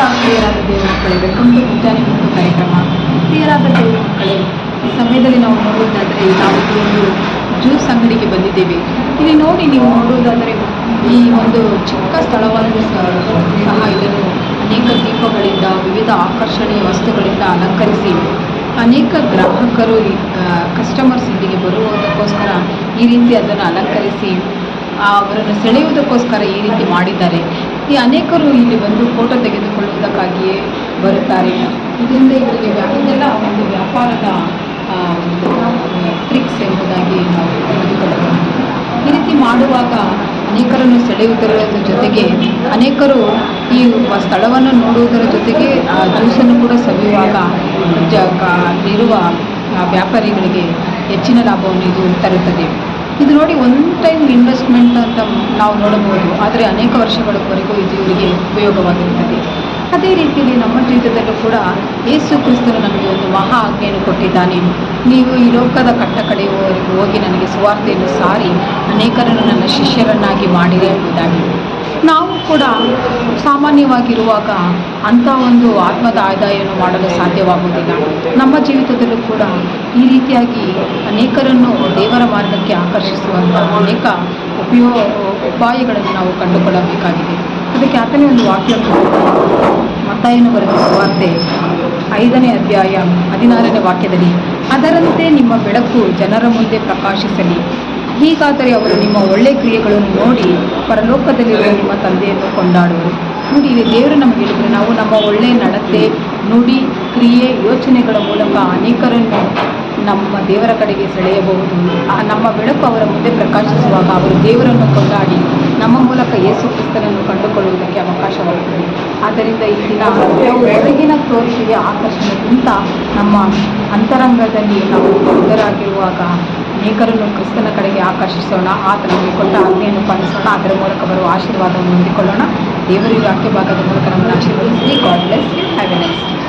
To ಮುಂಜಾನೆ ಮುಕ್ತ ಕಾರ್ಯಕ್ರಮ ಪ್ರಿಯರಾದ ದೇವರ ಈ ಸಮಯದಲ್ಲಿ ನಾವು ನೋಡುವುದಾದರೆ ನಾವು ಈ ಒಂದು ಜ್ಯೂಸ್ ಅಂಗಡಿಗೆ ಬಂದಿದ್ದೇವೆ ಇಲ್ಲಿ ನೋಡಿ ನೀವು ನೋಡುವುದಾದರೆ ಈ ಒಂದು ಚಿಕ್ಕ ಸ್ಥಳವನ್ನು ಸಹ ಇದನ್ನು ಅನೇಕ ದೀಪಗಳಿಂದ ವಿವಿಧ ಆಕರ್ಷಣೀಯ ವಸ್ತುಗಳಿಂದ ಅಲಂಕರಿಸಿ ಅನೇಕ ಗ್ರಾಹಕರು ಕಸ್ಟಮರ್ಸ್ ಇಲ್ಲಿಗೆ ಬರುವುದಕ್ಕೋಸ್ಕರ ಈ ರೀತಿ ಅದನ್ನು ಅಲಂಕರಿಸಿ ಅವರನ್ನು ಸೆಳೆಯುವುದಕ್ಕೋಸ್ಕರ ಈ ರೀತಿ ಮಾಡಿದ್ದಾರೆ. ಈ ಅನೇಕರು ಇಲ್ಲಿ ಬಂದು ಫೋಟೋ ತೆಗೆದುಕೊಳ್ಳುವುದಕ್ಕಾಗಿಯೇ ಬರುತ್ತಾರೆ. ಇದರಿಂದ ಇವರಿಗೆ ಇದೆಲ್ಲ ಒಂದು ವ್ಯಾಪಾರದ ಟ್ರಿಕ್ಸ್ ಎಂಬುದಾಗಿ ನಾವು ತಿಳಿದುಕೊಳ್ಳಬಹುದು. ಈ ರೀತಿ ಮಾಡುವಾಗ ಅನೇಕರನ್ನು ಸೆಳೆಯುವುದರ ಜೊತೆಗೆ ಅನೇಕರು ಈ ಸ್ಥಳವನ್ನು ನೋಡುವುದರ ಜೊತೆಗೆ, ಆ ಜ್ಯೂಸನ್ನು ಕೂಡ ಸವಿಯುವಾಗ ಜ ಅಲ್ಲಿರುವ ವ್ಯಾಪಾರಿಗಳಿಗೆ ಹೆಚ್ಚಿನ ಲಾಭವನ್ನು ಇದು ತರುತ್ತದೆ. ಇದು ನೋಡಿ ಒನ್ ಟೈಮ್ ನಾವು ನೋಡಬಹುದು. ಆದರೆ ಅನೇಕ ವರ್ಷಗಳವರೆಗೂ ಇದು ಇವರಿಗೆ ಉಪಯೋಗವಾಗಿರುತ್ತದೆ. ಅದೇ ರೀತಿಯಲ್ಲಿ ನಮ್ಮ ಜೀವಿತದಲ್ಲೂ ಕೂಡ ಯೇಸು ಕ್ರಿಸ್ತನು ನಮಗೆ ಒಂದು ಮಹಾ ಆಜ್ಞೆಯನ್ನು ಕೊಟ್ಟಿದ್ದಾನೆ. ನೀವು ಈ ಲೋಕದ ಕಟ್ಟ ಕಡೆಯವರೆಗೂ ಹೋಗಿ ನನಗೆ ಸುವಾರ್ತೆಯನ್ನು ಸಾರಿ, ಅನೇಕರನ್ನು ನನ್ನ ಶಿಷ್ಯರನ್ನಾಗಿ ಮಾಡಿರಿ ಎಂಬುದಾಗಿ ನಾವು ಕೂಡ ಸಾಮಾನ್ಯವಾಗಿರುವಾಗ ಅಂಥ ಒಂದು ಆತ್ಮದ ಆದಾಯವನ್ನು ಮಾಡಲು ಸಾಧ್ಯವಾಗುವುದಿಲ್ಲ. ನಮ್ಮ ಜೀವಿತದಲ್ಲೂ ಕೂಡ ಈ ರೀತಿಯಾಗಿ ಅನೇಕರನ್ನು ದೇವರ ಆಕರ್ಷಿಸುವಂಥ ಅನೇಕ ಉಪಯೋ, ಉಪಾಯಗಳನ್ನು ನಾವು ಕಂಡುಕೊಳ್ಳಬೇಕಾಗಿದೆ. ಅದಕ್ಕೆ ಆತನೇ ಒಂದು ವಾಕ್ಯ ಮತ್ತಾಯನ್ನು ಬರೆದ ವಾರ್ತೆ ಐದನೇ ಅಧ್ಯಾಯ ಹದಿನಾರನೇ ವಾಕ್ಯದಲ್ಲಿ, ಅದರಂತೆ ನಿಮ್ಮ ಬೆಳಕು ಜನರ ಮುಂದೆ ಪ್ರಕಾಶಿಸಲಿ. ಹೀಗಾದರೆ ಅವರು ನಿಮ್ಮ ಒಳ್ಳೆ ಕ್ರಿಯೆಗಳನ್ನು ನೋಡಿ ಪರಲೋಕದಲ್ಲಿರುವ ನಿಮ್ಮ ತಂದೆಯನ್ನು ಕೊಂಡಾಡುವರು. ನೋಡಿ, ಇಲ್ಲಿ ದೇವರು ನಮಗೆ ಹೇಳಿದರೆ ನಾವು ನಮ್ಮ ಒಳ್ಳೆಯ ನಡತೆ, ನುಡಿ, ಕ್ರಿಯೆ, ಯೋಚನೆಗಳ ಮೂಲಕ ಅನೇಕರನ್ನು ನಮ್ಮ ದೇವರ ಕಡೆಗೆ ಸೆಳೆಯಬಹುದು. ಆ ನಮ್ಮ ಬೆಳಕು ಅವರ ಮುಂದೆ ಪ್ರಕಾಶಿಸುವಾಗ ಅವರು ದೇವರನ್ನು ಕೊಂಡಾಡಿ ನಮ್ಮ ಮೂಲಕ ಯೇಸು ಕ್ರಿಸ್ತನನ್ನು ಕಂಡುಕೊಳ್ಳುವುದಕ್ಕೆ ಅವಕಾಶವಾಗುತ್ತದೆ. ಆದ್ದರಿಂದ ಈ ದಿನ ನಾವು ಹೊರಗಿನ ಆಕರ್ಷಣೆಗಿಂತ ನಮ್ಮ ಅಂತರಂಗದಲ್ಲಿ ನಾವು ಸುಂದರಾಗಿರುವಾಗ ಅನೇಕರನ್ನು ಕ್ರಿಸ್ತನ ಕಡೆಗೆ ಆಕರ್ಷಿಸೋಣ. ಆತನಿಗೆ ಕೊಟ್ಟ ಆಜ್ಞೆಯನ್ನು ಪಾಲಿಸೋಣ. ಅದರ ಮೂಲಕ ಬರುವ ಆಶೀರ್ವಾದವನ್ನು ಹೊಂದಿಕೊಳ್ಳೋಣ. ದೇವರಿಗೆ ವಾಕ್ಯ ಭಾಗದ ಮೂಲಕ ನಮ್ಮನ್ನು ಆಶೀರ್ವದಿಸಿ God bless have a nice